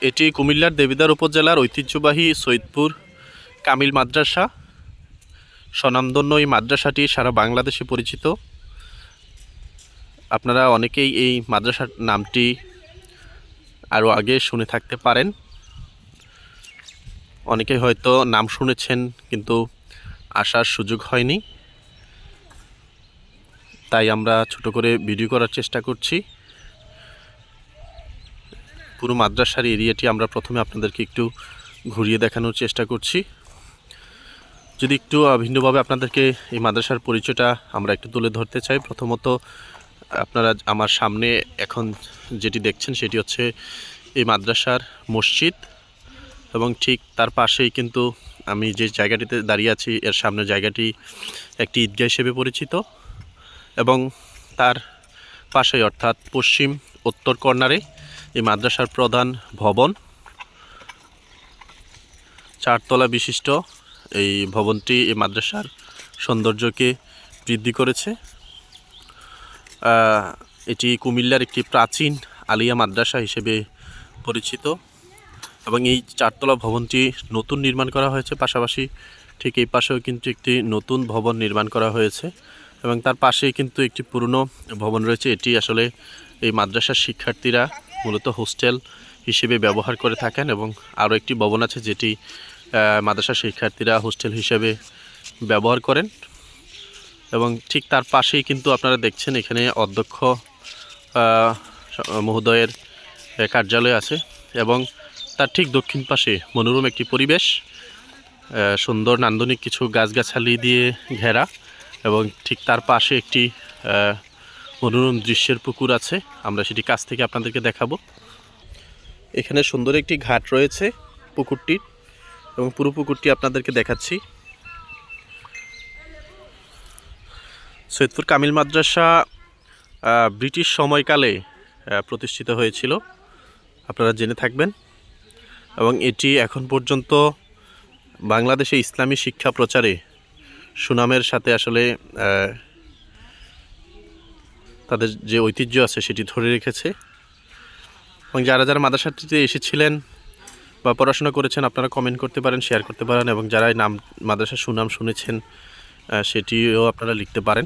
এটি কুমিল্লার দেবিদার উপজেলার ঐতিহ্যবাহী সৈদপুর কামিল মাদ্রাসা। স্বনামধন্য এই মাদ্রাসাটি সারা বাংলাদেশে পরিচিত। আপনারা অনেকেই এই মাদ্রাসার নামটি আরও আগে শুনে থাকতে পারেন। অনেকেই হয়তো নাম শুনেছেন, কিন্তু আসার সুযোগ হয়নি। তাই আমরা ছোট করে ভিডিও করার চেষ্টা করছি। পুরো মাদ্রাসার এরিয়াটি আমরা প্রথমে আপনাদেরকে একটু ঘুরিয়ে দেখানোর চেষ্টা করছি। যদি একটু ভিন্নভাবে আপনাদেরকে এই মাদ্রাসার পরিচয়টা আমরা একটু তুলে ধরতে চাই, প্রথমত আপনারা আমার সামনে এখন যেটি দেখছেন সেটি হচ্ছে এই মাদ্রাসার মসজিদ এবং ঠিক তার পাশেই কিন্তু আমি যে জায়গাটিতে দাঁড়িয়ে আছি, এর সামনে জায়গাটি একটি ঈদগাহ হিসেবে পরিচিত এবং তার পাশে অর্থাৎ পশ্চিম উত্তর কর্নারে এই মাদ্রাসার প্রধান ভবন। চারতলা বিশিষ্ট এই ভবনটি এই মাদ্রাসার সৌন্দর্যকে বৃদ্ধি করেছে। এটি কুমিল্লার একটি প্রাচীন আলিয়া মাদ্রাসা হিসেবে পরিচিত এবং এই চারতলা ভবনটি নতুন নির্মাণ করা হয়েছে। পাশাপাশি ঠিক এই পাশেও কিন্তু একটি নতুন ভবন নির্মাণ করা হয়েছে এবং তার পাশেই কিন্তু একটি পুরনো ভবন রয়েছে। এটি আসলে এই মাদ্রাসার শিক্ষার্থীরা মূলত হোস্টেল হিসেবে ব্যবহার করে থাকেন এবং আরও একটি ভবন আছে যেটি আহ, মাদ্রাসার শিক্ষার্থীরা হোস্টেল হিসেবে ব্যবহার করেন। এবং ঠিক তার পাশেই কিন্তু আপনারা দেখছেন এখানে অধ্যক্ষ মহোদয়ের কার্যালয় আছে এবং তার ঠিক দক্ষিণ পাশে মনোরম একটি পরিবেশ সুন্দর নান্দনিক কিছু গাছগাছালি দিয়ে ঘেরা এবং ঠিক তার পাশে একটি মনোরম দৃশ্যের পুকুর আছে। আমরা সেটি কাছ থেকে আপনাদেরকে দেখাবো। এখানে সুন্দর একটি ঘাট রয়েছে পুকুরটির এবং পুরো পুকুরটি আপনাদেরকে দেখাচ্ছি। সৈয়দপুর কামিল মাদ্রাসা ব্রিটিশ সময়কালে প্রতিষ্ঠিত হয়েছিল। আপনারা জেনে থাকবেন। এবং এটি এখন পর্যন্ত বাংলাদেশে ইসলামী শিক্ষা প্রচারে সুনামের সাথে আসলে তাদের যে ঐতিহ্য আছে সেটি ধরে রেখেছে। এবং যারা যারা মাদ্রাসাটিতে এসেছিলেন বা পড়াশোনা করেছেন, আপনারা কমেন্ট করতে পারেন শেয়ার করতে পারেন, এবং যারা নাম মাদ্রাসার সুনাম শুনেছেন সেটিও আপনারা লিখতে পারেন।